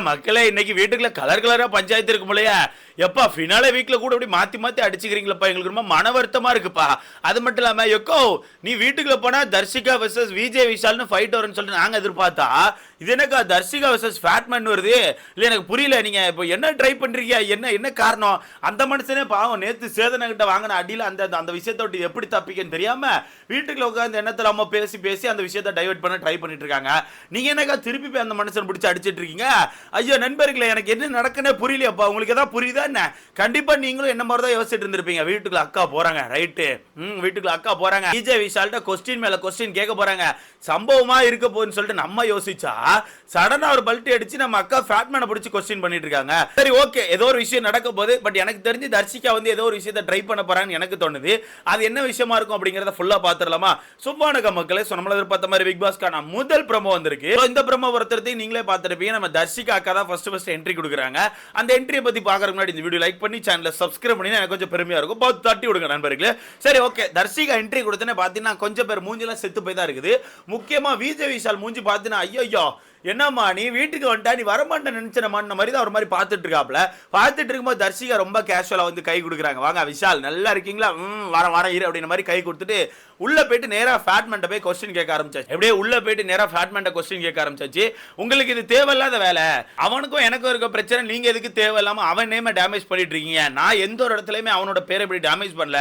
மக்களே இன்னைக்கு வீட்டுக்குள்ள கலர் கலரா பஞ்சாயத்து இருக்கும் இல்லையா? எப்பா ஃபினாலே வீக்ல கூட அப்படி மாத்தி மாத்தி அடிச்சுக்கிறீங்களப்பா எங்களுக்கு ரொம்ப மன வருத்தமா இருக்குப்பா. அது மட்டும் இல்லாம எக்கோ நீ வீட்டுக்குள்ள போனா தர்ஷிகா வர்சஸ் விஜய் விஷால்னு ஃபைட் வரும்னு சொல்லிட்டு நாங்க எதிர்பார்த்தா இது என்னக்கா தர்ஷிகா வர்சஸ் ஃபேட்மேன் வருது? இல்ல எனக்கு புரியல நீங்க இப்போ என்ன ட்ரை பண்றீங்க? என்ன என்ன காரணம்? அந்த மனுஷனே பாவம் நேத்து சேதன கிட்ட வாங்கின அடியில அந்த அந்த- அந்த விஷயத்தை விட்டு எப்படி தப்பிக்கன்னு தெரியாம வீட்டுக்குள்ள உட்காந்து என்னத்துல அம்மா பேசி பேசி அந்த விஷயத்தை டைவர்ட் பண்ண ட்ரை பண்ணிட்டு இருக்காங்க. நீங்க என்னக்கா திருப்பி போய் அந்த மனுஷன் பிடிச்சி அடிச்சிட்டு இருக்கீங்க? ஐயோ நண்பர்களே எனக்கு என்ன நடக்குன்னே புரியலையாப்பா உங்களுக்கு எதாவது புரியுதா என்ன? கண்டிப்பா நீங்களும் என்ன மாதிரி தான் யோசிச்சுட்டு இருந்திருப்பீங்க. வீட்டுக்குள்ள அக்கா போறாங்க ரைட்டு ம் வீட்டுக்குள்ள அக்கா போறாங்க. விஜய் விஷால்கிட்ட கொஸ்டின் மேல கொஸ்டின் கேட்க போறாங்க. சம்பவமா இருக்க போகுதுன்னு சொல்லிட்டு நம்ம யோசிச்சா சடனா ஒரு பல்ட்டு அடிச்சு நம்ம அக்கா ஃபேட்மேனை பிடிச்சி கொஸ்டின் பண்ணிட்டு இருக்காங்க. சரி ஓகே ஏதோ ஒரு விஷயம் நடக்க போகுது. பட் எனக்கு தெரிஞ்சு தர்ஷிகா வந்து ஏதோ ஒரு விஷயத்தை ட்ரை பண்ண போறாங்கன்னு எனக்கு தோணுது. அது என்ன விஷயமா இருக்கும் அப்படிங்கறத ஃபுல்லா பாத்துடலாமா? சும்மானுக்க மக்களே. ஸோ நம்மள எதிர்பார்த்த மாதிரி பிக் பாஸ்க்கான முதல் பிரமோ வந்திருக்கு. இந்த ப்ரோமோ ஒருத்தரத்தையும் நீங்களே பார்த்துருப்பீங்க. நம்ம தர்ஷிகா அக்கா தான் ஃபர்ஸ்ட் ஃபர்ஸ்ட் என்ட்ரி கொடுக்குறாங்க. அந்த என்ட்ரியை பத்தி பார்க்கறதுக்கு முன்னாடி இந்த வீடியோ லைக் பண்ணி சேனலை சப்ஸ்கிரைப் பண்ணி எனக்கு கொஞ்சம் பெருமையா இருக்கும். பார்த்து தட்டி விடுங்க நண்பர்களே. சரி ஓகே தர்ஷிகா என்ட்ரி கொடுத்தனே பார்த்தீங்கன்னா கொஞ்சம் பேர் மூஞ்சிலாம் செத்து போய் தான் இருக்குது. முக்கியமா விஜய் விஷால் மூஞ்சி பார்த்தீங்கன்னா ஐயோ என்னம்மா நீ வீட்டுக்கு வந்துட்டா நீ வரமாட்டேன் நினைச்சனமான மாதிரி தான் ஒரு மாதிரி பார்த்துட்டு இருக்காப்ல. பார்த்துட்டு இருக்கும்போது தர்ஷிகா ரொம்ப கேஷுவலாக வந்து கை கொடுக்குறாங்க. வாங்க விஷால் நல்லா இருக்கீங்களா? ம் வர வர இரு அப்படின்ற மாதிரி கை கொடுத்துட்டு உள்ளே போயிட்டு நேராக ஃபேட்மெண்ட்டை போய் கொஸ்டின் கேட்க ஆரம்பிச்சாச்சு. எப்படியே உள்ளே போயிட்டு நேராக ஃபேட்மெண்ட்டை கொஸ்டின் கேட்க ஆரம்பிச்சாச்சு. உங்களுக்கு இது தேவையில்லாத வேலை. அவனுக்கும் எனக்கும் இருக்க பிரச்சனை நீங்கள் எதுக்கு தேவையில்லாமல் அவன் நேம டேமேஜ் பண்ணிட்டு இருக்கீங்க? நான் எந்த ஒரு இடத்துலையுமே அவனோட பேரை இப்படி டேமேஜ் பண்ணல.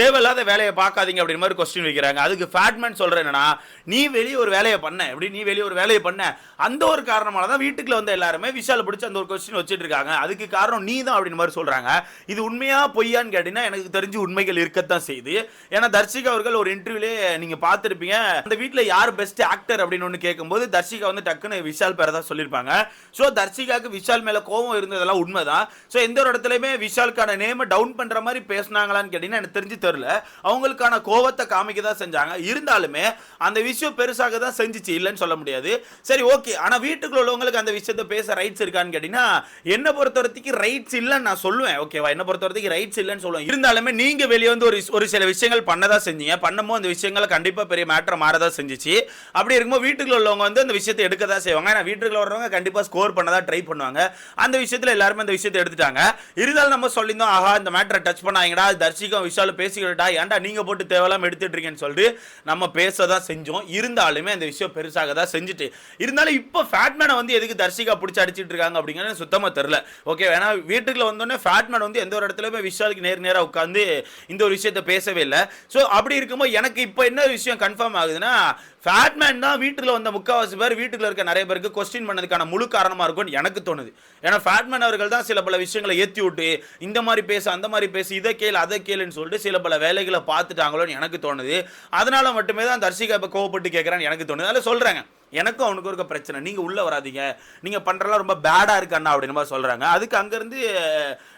தேவையில்லாத வேலையை பார்க்காதீங்க அப்படின்ற மாதிரி கொஸ்டின் வைக்கிறாங்க. அதுக்கு ஃபேட்மெண்ட் சொல்கிறேன் என்னன்னா நீ வெளியே ஒரு வேலையை பண்ண. எப்படி நீ வெளியே ஒரு வேலையை பண்ண? அந்த ஒரு காரணமால தான் வீட்டுக்குள்ள வந்து எல்லாருமே விஷால பிடிச்சி அந்த ஒரு கொஸ்டின் வச்சுட்டு இருக்காங்க. அதுக்கு காரணம் நீ தான் அப்படின்னு மாதிரி சொல்கிறாங்க இது உண்மையாக பொய்யான்னு கேட்டிங்கன்னா எனக்கு தெரிஞ்சு உண்மைகள் இருக்கத்தான் செய்யுது ஏன்னா தர்ஷிகா அவர்கள் ஒரு இன்டர்வியூலே நீங்கள் பார்த்துருப்பீங்க. அந்த வீட்டில் யார் பெஸ்ட் ஆக்டர் அப்படின்னு ஒன்று கேட்கும்போது தர்ஷிகா வந்து டக்குன்னு விஷால் பேரை தான் சொல்லியிருப்பாங்க. ஸோ தர்ஷிகாவுக்கு விஷால் மேலே கோவம் இருந்ததெல்லாம் உண்மைதான். ஸோ எந்த ஒரு இடத்துலையுமே விஷாலுக்கான நேமை டவுன் பண்ணுற மாதிரி பேசுனாங்களான்னு கேட்டிங்கன்னா எனக்கு தெரிஞ்சு தெரில அவங்களுக்கான கோவத்தை காமிக்க தான் செஞ்சாங்க. இருந்தாலுமே அந்த விஷயம் பெருசாக தான் செஞ்சுச்சு. இல்லைன்னு சொல்ல முடியாது. சரி ஓகே ஆனா வீட்டுக்குள்ள உள்ளவங்களுக்கு அந்த விஷயத்தை பேச ரைட்ஸ் இருக்கான்னு கேட்டீங்கன்னா என்ன பொறுத்த வரைக்கும் ரைட்ஸ் இல்லைன்னு நான் சொல்லுவேன். ஓகேவா என்ன பொறுத்த வரைக்கும் ரைட்ஸ் இல்லைன்னு சொல்லுவேன். இருந்தாலுமே நீங்க வெளியே வந்து ஒரு ஒரு சில விஷயங்கள் பண்ணதா செஞ்சீங்க. பண்ணும்போது அந்த விஷயங்களை கண்டிப்பா பெரிய மேட்டர் மாறதா செஞ்சிச்சு. அப்படி இருக்கும்போது வீட்டுக்குள்ள உள்ளவங்க வந்து அந்த விஷயத்தை எடுக்க தான் செய்வாங்க. ஏன்னா வீட்டுக்குள்ள வரவங்க கண்டிப்பா ஸ்கோர் பண்ணதா ட்ரை பண்ணுவாங்க. அந்த விஷயத்துல எல்லாருமே அந்த விஷயத்தை எடுத்துட்டாங்க. இருந்தாலும் நம்ம சொல்லியிருந்தோம் ஆஹா இந்த மேட்டரை டச் பண்ணாங்கடா தர்ஷிகம் விஷாலும் பேசிக்கிட்டா ஏன்டா நீங்க போட்டு தேவையில்லாம எடுத்துட்டு இருக்கீங்கன்னு சொல்லிட்டு நம்ம பேச தான் செஞ்சோம். இருந்தாலுமே அந்த விஷயம் பெருசாக தான் செஞ்சுட்டு. இருந்தாலும் இப்போ ஃபேட்மேனை வந்து எதுக்கு தர்ஷிகா பிடிச்சி அடிச்சிட்டு இருக்காங்க அப்படிங்கிறது சுத்தமாக தெரியல. ஓகே ஏன்னா வீட்டுக்குள்ள வந்தோடனே ஃபேட்மேன் வந்து எந்த ஒரு இடத்துலையுமே விஷாலுக்கு நேர் நேராக உட்காந்து இந்த ஒரு விஷயத்தை பேசவே இல்லை. ஸோ அப்படி இருக்கும்போது எனக்கு இப்போ என்ன விஷயம் கன்ஃபார்ம் ஆகுதுன்னா ஃபேட்மேன் தான் வீட்டில் வந்த முக்காவாசி பேர் வீட்டுக்குள்ள இருக்க நிறைய பேருக்கு கொஸ்டின் பண்ணதுக்கான முழு காரணமாக இருக்கும்னு எனக்கு தோணுது. ஏன்னா ஃபேட்மேன் அவர்கள் தான் சில பல விஷயங்களை ஏற்றி விட்டு இந்த மாதிரி பேச அந்த மாதிரி பேசி இதை கேளு அதை கேளுன்னு சொல்லிட்டு சில பல வேலைகளை பார்த்துட்டாங்களோன்னு எனக்கு தோணுது. அதனால மட்டுமே தான் தர்ஷிகா இப்போ கோவப்பட்டு கேட்குறான்னு எனக்கு தோணுது. அதில் சொல்கிறாங்க எனக்கும் அவனுக்கு இருக்க பிரச்சனை. நீங்கள் உள்ளே வராதீங்க. நீங்கள் பண்ணுறலாம் ரொம்ப பேடாக இருக்கு அண்ணா அப்படின்னு மாதிரி சொல்கிறாங்க அதுக்கு அங்கேருந்து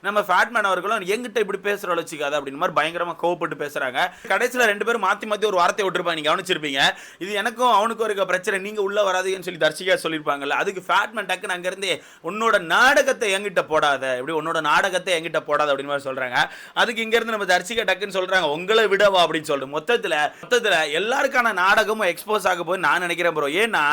நம்ம ஃபேட்மேன் அவர்களும் எங்கிட்ட இப்படி பேசுகிற வச்சுக்காது அப்படின்னு மாதிரி பயங்கரமாக கோவப்பட்டு பேசுகிறாங்க கடைசியில் ரெண்டு பேரும் மாற்றி மாற்றி ஒரு வார்த்தை விட்டுருப்பாங்க. நீங்க கவனிச்சிருப்பீங்க. இது எனக்கும் அவனுக்கும் இருக்க பிரச்சனை. நீங்கள் உள்ளே வராதீங்கன்னு சொல்லி தர்ஷிகா சொல்லியிருப்பாங்கல்ல அதுக்கு ஃபேட்மேன் டக்குன்னு அங்கேருந்து உன்னோட நாடகத்தை என்கிட்ட போடாத. இப்படி உன்னோட நாடகத்தை எங்கிட்ட போடாத அப்படின்னு மாதிரி சொல்கிறாங்க அதுக்கு இங்கேருந்து நம்ம தர்ஷிகா டக்குன்னு சொல்கிறாங்க உங்களை விடவா அப்படின்னு சொல்லிட்டு. மொத்தத்தில் மொத்தத்தில் எல்லாருக்கான நாடகமும் எக்ஸ்போஸ் ஆக போய் நான் நினைக்கிறேன் ப்ரோ ஏன்னா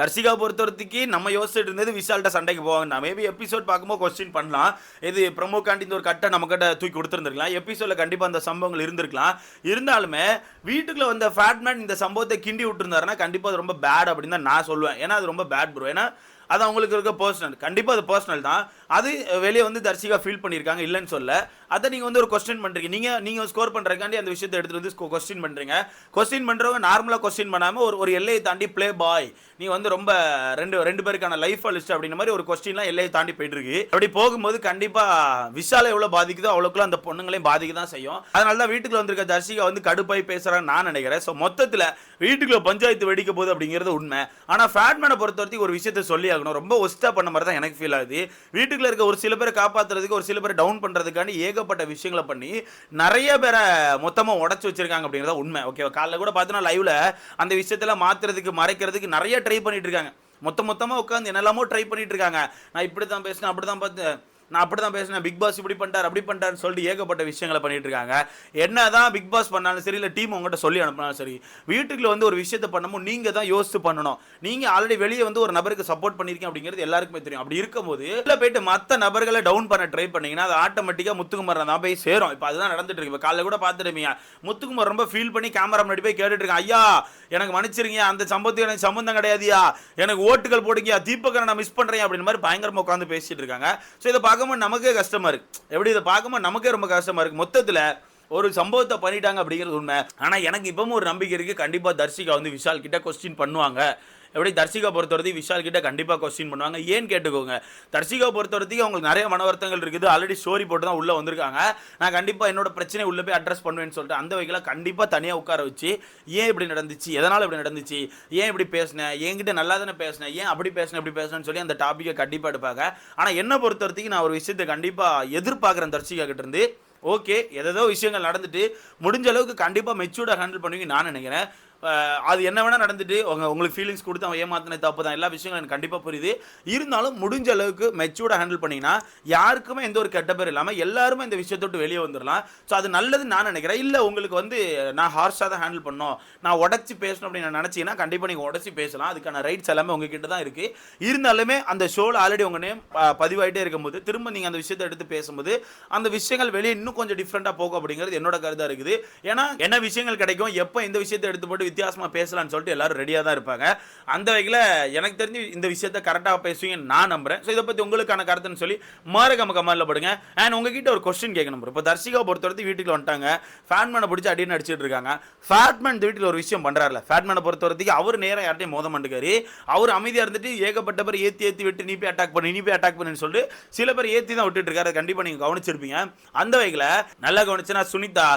தர்சிகா பொறுத்தவரத்துக்கு நம்ம யோசிச்சுட்டு இருந்தது விஷால்கிட்ட சண்டைக்கு போவாங்க. மேபி எபிசோட் பார்க்கும்போது கொஸ்டின் பண்ணலாம். இது ப்ரொமோ காண்டி இந்த ஒரு கட்டை நம்மக்கிட்ட தூக்கி கொடுத்துருந்துருக்கலாம். எபிசோட்ல கண்டிப்பாக அந்த சம்பவங்கள் இருந்திருக்கலாம். இருந்தாலுமே வீட்டுக்குள்ள வந்த ஃபேட்மேன் இந்த சம்பவத்தை கிண்டி விட்டுருந்தாருன்னா கண்டிப்பாக அது ரொம்ப பேட் அப்படின்னு தான் நான் சொல்லுவேன். ஏன்னா அது ரொம்ப பேட் ப்ரோ ஏன்னா அது அவங்களுக்கு இருக்க பர்சனல் கண்டிப்பாக அது பர்சனல் தான். அது வெளியே வந்து தர்ஷிகா ஃபீல் பண்ணியிருக்காங்க இல்லைன்னு சொல்ல. அதை நீங்கள் வந்து ஒரு கொஸ்டின் பண்ணுறீங்க நீங்கள் நீங்கள் ஸ்கோர் பண்ணுறதுக்காண்டி அந்த விஷயத்தை எடுத்துகிட்டு வந்து கொஸ்டின் பண்ணுறீங்க கொஸ்டின் பண்ணுறவங்க நார்மலாக கொஸ்டின் பண்ணாமல் ஒரு ஒரு எல்லையை தாண்டி ப்ளே பாய் நீ வந்து ரொம்ப ரெண்டு ரெண்டு பேருக்கான லைஃப் லிஸ்ட் அப்படின்ற மாதிரி ஒரு கொஸ்டின்லாம் எல்லையை தாண்டி போயிட்டு இருக்கு அப்படி போகும்போது கண்டிப்பாக விஷாலை எவ்வளோ பாதிக்குதோ அவ்வளோக்குள்ள அந்த பொண்ணுங்களையும் பாதிக்க தான் செய்யும். அதனால தான் வீட்டுக்குள்ள வந்திருக்க தர்ஷிகா வந்து கடுப்பாய் பேசுகிறான்னு நான் நினைக்கிறேன். ஸோ மொத்தத்தில் வீட்டுக்குள்ள பஞ்சாயத்து வெடிக்க போகுது அப்படிங்கிறது உண்மை. ஆனால் ஃபேட்மேனை பொறுத்த வரைக்கும் ஒரு விஷயத்தை சொல்லி ஆகணும். ரொம்ப ஒஸ்ட்டாக பண்ண மாதிரி தான் எனக்கு ஃபீல் ஆகுது. வீட்டுக்குள்ள இருக்க ஒரு சில பேரை காப்பாற்றுறதுக்கு ஒரு சில பேரை டவுன் பண்ணுறதுக்காண்டி ஏகப்பட்ட விஷயங்களை பண்ணி நிறைய பேரை மொத்தமாக உடச்சி வச்சிருக்காங்க அப்படிங்கிறத உண்மை. ஓகேவா காலைல கூட பார்த்தீங்கன்னா லைவ்ல அந்த விஷயத்தில் மாற்றுறதுக்கு மறைக்கிறதுக்கு நிறைய ட்ரை பண்ணிட்டு இருக்காங்க. மொத்த மொத்தமாக உட்காந்து என்னெல்லாமோ ட்ரை பண்ணிட்டு இருக்காங்க. நான் இப்படி தான் பேசினேன் அப்படி தான் பார்த்து நான் அப்படி தான் பேசினேன். பிக் பாஸ் இப்படி பண்ணிட்டார் அப்படி பண்ணிட்டாருன்னு சொல்லிட்டு ஏகப்பட்ட விஷயங்களை பண்ணிட்டு இருக்காங்க. என்ன தான் பிக் பாஸ் பண்ணாலும் சரி இல்லை டீம் உங்கள்கிட்ட சொல்லி அனுப்பினாலும் சரி வீட்டுக்குள்ள வந்து ஒரு விஷயத்தை பண்ணமும் நீங்க தான் யோசித்து பண்ணணும். நீங்க ஆல்ரெடி வெளியே வந்து ஒரு நபருக்கு சப்போர்ட் பண்ணிருக்கீங்க அப்படிங்கிறது எல்லாருக்குமே தெரியும். அப்படி இருக்கும்போது இல்லை போயிட்டு மற்ற நபர்களை டவுன் பண்ண ட்ரை பண்ணீங்கன்னா அது ஆட்டோமேட்டிக்காக முத்துக்குமார் தான் போய் சேரும். இப்போ அதுதான் நடந்துட்டு இருக்கு. இப்போ காலைல கூட பார்த்துருப்பீங்க முத்துக்குமார் ரொம்ப ஃபீல் பண்ணி கேமரா முன்னாடி போய் கேட்டுட்டு இருக்கேன். ஐயா எனக்கு மன்னிச்சிருங்க. அந்த சம்பவத்துக்கு எனக்கு சம்பந்தம் கிடையாதுயா எனக்கு ஓட்டுகள் போடுங்க தீபக்கரை நான் மிஸ் பண்ணுறேன் அப்படின்னு மாதிரி பயங்கரமாக உட்காந்து பேசிட்டு இருக்காங்க. ஸோ இதை பார்க்கும்போது நமக்கே கஷ்டமா இருக்கு. எப்படி இதை பார்க்கும்போது நமக்கே ரொம்ப கஷ்டமா இருக்கு. மொத்தத்துல ஒரு சம்பவத்தை பண்ணிட்டாங்க அப்படிங்கிறது உண்மை. ஆனா எனக்கு இப்பவும் ஒரு நம்பிக்கை இருக்கு. கண்டிப்பா தர்ஷிகா வந்து விஷால் கிட்ட கொஸ்டின் பண்ணுவாங்க. எப்படி தர்ஷிகா பொறுத்தவரைக்கும் விஷால் கிட்ட கண்டிப்பாக கொஸ்டின் பண்ணுவாங்க. ஏன்னு கேட்டுக்கோங்க? தர்சிகா பொறுத்தவரைக்கும் அவங்களுக்கு நிறைய மனவர்த்தங்கள் இருக்குது. ஆல்ரெடி ஸ்டோரி போட்டு தான் உள்ளே வந்திருக்காங்க. நான் கண்டிப்பாக என்னோட பிரச்சனை உள்ளே போய் அட்ரஸ் பண்ணுவேன்னு சொல்லிட்டு அந்த வகையில் கண்டிப்பாக தனியாக உட்கார வச்சு ஏன் இப்படி நடந்துச்சு? எதனால் இப்படி நடந்துச்சு? ஏன் இப்படி பேசினேன் என்கிட்ட நல்லா தானே பேசினேன் ஏன் அப்படி பேசினேன் இப்படி பேசினேன்னு சொல்லி அந்த டாப்பிக்கை கண்டிப்பாக எடுப்பாங்க. ஆனால் என்னை பொறுத்த வரைக்கும் நான் ஒரு விஷயத்தை கண்டிப்பாக எதிர்பார்க்குறேன் தர்ஷிகா கிட்டேருந்து ஓகே ஏதேதோ விஷயங்கள் நடந்துட்டு முடிஞ்ச அளவுக்கு கண்டிப்பாக மெச்சூர்டாக ஹேண்டில் பண்ணுவீங்க நான் நினைக்கிறேன். அது என்ன வேணால் நடந்துட்டு உங்க உங்களுக்கு ஃபீலிங்ஸ் கொடுத்து அவன் ஏமாத்தின தப்பு தான் எல்லா விஷயங்களும் எனக்கு கண்டிப்பாக புரியுது. இருந்தாலும் முடிஞ்ச அளவுக்கு மெச்சூர்டாக ஹேண்டில் பண்ணிங்கன்னா யாருக்குமே எந்த ஒரு கெட்ட பேர் இல்லாமல் எல்லாருமே இந்த விஷயத்தை விட்டு வெளியே வந்துடலாம் ஸோ அது நல்லதுன்னு நான் நினைக்கிறேன். இல்லை உங்களுக்கு வந்து நான் ஹார்ஷாக தான் ஹேண்டில் பண்ணோம். நான் உடச்சி பேசணும் அப்படின்னு நான் நினச்சிங்கன்னா கண்டிப்பாக நீங்கள் உடச்சி பேசலாம். அதுக்கான ரைட்ஸ் எல்லாமே உங்ககிட்ட தான் இருக்குது இருந்தாலுமே அந்த ஷோவில் ஆல்ரெடி உங்கள் நேம் பதிவாயிட்டே இருக்கும்போது திரும்ப நீங்கள் அந்த விஷயத்தை எடுத்து பேசும்போது அந்த விஷயங்கள் வெளியே இன்னும் கொஞ்சம் டிஃப்ரெண்ட்டாக போகும் அப்படிங்கிறது என்னோட கருத்தாக இருக்குது. ஏன்னா என்ன விஷயங்கள் கிடைக்கும் எப்போ இந்த விஷயத்தை எடுத்து போட்டு வித்தியாசமாக பேசலாம்னு சொல்லிட்டு எல்லாரும் ரெடியாக தான் இருப்பாங்க. அந்த வகையில் எனக்கு தெரிஞ்சு இந்த விஷயத்த கரெக்டாக பேசுவீங்கன்னு நான் நம்புகிறேன் ஸோ இதை பற்றி உங்களுக்கான கருத்துன்னு சொல்லி மாரகம கமாலில் படுங்க. அண்ட் உங்ககிட்ட ஒரு கொஸ்டின் கேட்கணும் bro. இப்போ தர்ஷிகா பொறுத்தவரைக்கும் வீட்டுக்கு வந்துட்டாங்க. ஃபேட்மேனை பிடிச்சி அடின்னு அடிச்சிட்டு இருக்காங்க. ஃபேட்மேன் இந்த வீட்டில் ஒரு விஷயம் பண்ணுறாருல ஃபேட்மேனை பொறுத்தவரைக்கும் அவர் நேரம் யார்ட்டையும் மோத மாட்டேங்காரு. அவர் அமைதியாக இருந்துட்டு ஏகப்பட்ட பேர் ஏற்றி ஏற்றி விட்டு நீ போய் அட்டாக் பண்ணி நீ போய் அட்டாக் பண்ணுன்னு சொல்லிட்டு சில பேர் ஏற்றி தான் விட்டுட்டு இருக்காரு. கண்டிப்பாக நீங்கள் கவனிச்சிருப்பீங்க. அந்த வகையில் நல்லா கவனிச்சுன்னா சுனிதா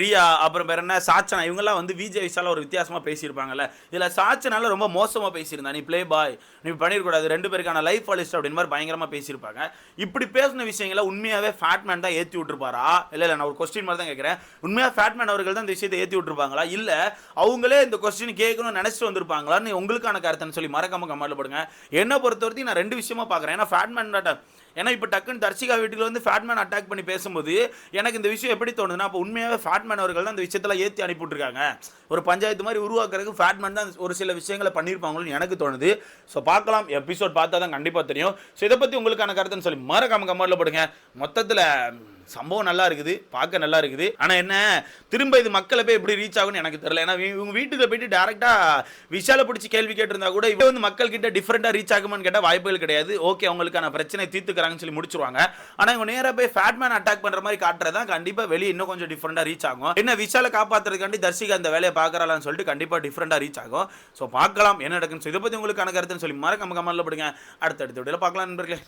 ரியா அப்புறம் பேர் என்ன சாச்சனா இவங்கெல்லாம் வந்து விஜய் விஷால ஒரு வித்தியாசமாக பேசியிருப்பாங்கல்ல? இதில் சாச்சனால ரொம்ப மோசமாக பேசியிருந்தா நீ ப்ளே பாய் நீ பண்ணிடக்கூடாது ரெண்டு பேருக்கான லைஃப் அலிஸ்ட் அப்படின்னு மாதிரி பயங்கரமாக பேசியிருப்பாங்க. இப்படி பேசின விஷயங்களை உண்மையாகவே ஃபேட்மேன் தான் ஏற்றி விட்டுருப்பாரா? இல்லை இல்லை நான் ஒரு கொஸ்டின் மாதிரி தான் கேட்குறேன் உண்மையாக ஃபேட்மேன் அவர்கள் தான் இந்த விஷயத்தை ஏற்றி விட்டுருப்பாங்களா? இல்லை அவங்களே இந்த கொஸ்டின் கேட்கணும்னு நினச்சிட்டு வந்திருப்பாங்களான்னு உங்களுக்கான கருத்துன்னு சொல்லி மறக்காம கமெண்ட்ல போடுங்க. பொறுத்த வரைக்கும் நான் ரெண்டு விஷயமா பார்க்குறேன். ஏன்னா ஃபேட்மேன் ஏன்னா இப்போ டக்குன்னு தர்ஷிகா வீட்டில் வந்து ஃபேட்மேன் அட்டாக் பண்ணி பேசும்போது எனக்கு இந்த விஷயம் எப்படி தோணுதுன்னா அப்போ உண்மையாகவே ஃபேட்மேன் அவர்கள் தான் இந்த விஷயத்தில் ஏற்றி அனுப்பிவிட்ருக்காங்க ஒரு பஞ்சாயத்து மாதிரி உருவாக்குறதுக்கு ஃபேட்மேன் தான் ஒரு சில விஷயங்களை பண்ணியிருப்பாங்களோன்னு எனக்கு தோணுது. ஸோ பார்க்கலாம். எபிசோட் பார்த்தா தான் கண்டிப்பாக தெரியும். ஸோ இதை பற்றி உங்களுக்கான கருத்துன்னு சொல்லி மறக்காம கமெண்ட்ல போடுங்க. மொத்தத்தில் சம்பவம் நல்லா இருக்குது பார்க்க நல்லா இருக்குது. ஆனால் என்ன திரும்ப இது மக்களை போய் எப்படி ரீச் ஆகும்னு எனக்கு தெரியல. ஏன்னா இவங்க- வீட்டுக்கு போயிட்டு டேரெக்டாக விஷால பிடிச்சி கேள்வி கேட்டிருந்தா கூட இவங்க வந்து மக்கள் கிட்ட டிஃப்ரெண்ட்டாக ரீச் ஆகுமான்னு கேட்டால் வாய்ப்புகள் கிடையாது. ஓகே அவங்களுக்கான பிரச்சனை தீர்த்துக்கிறாங்கன்னு சொல்லி முடிச்சிருவாங்க. ஆனால் இவங்க நேராக போய் ஃபேட்மேன் அட்டாக் பண்ணுற மாதிரி காட்டுறதா கண்டிப்பாக வெளியே இன்னும் கொஞ்சம் டிஃப்ரெண்ட்டாக ரீச் ஆகும். என்ன விஷால காப்பாற்றுறதுக்காண்டி தர்ஷிகா அந்த வேலையை பார்க்குறாளான்னு சொல்லிட்டு கண்டிப்பாக டிஃப்ரெண்ட்டாக ரீச் ஆகும். ஸோ பார்க்கலாம் என்ன நடக்குன்னு. இதை பற்றி உங்களுக்கான கருத்துன்னு சொல்லி மறக்காம கமெண்ட்ல போடுங்க. அடுத்த வீடியோவில் பார்க்கலாம் நண்பர்களே.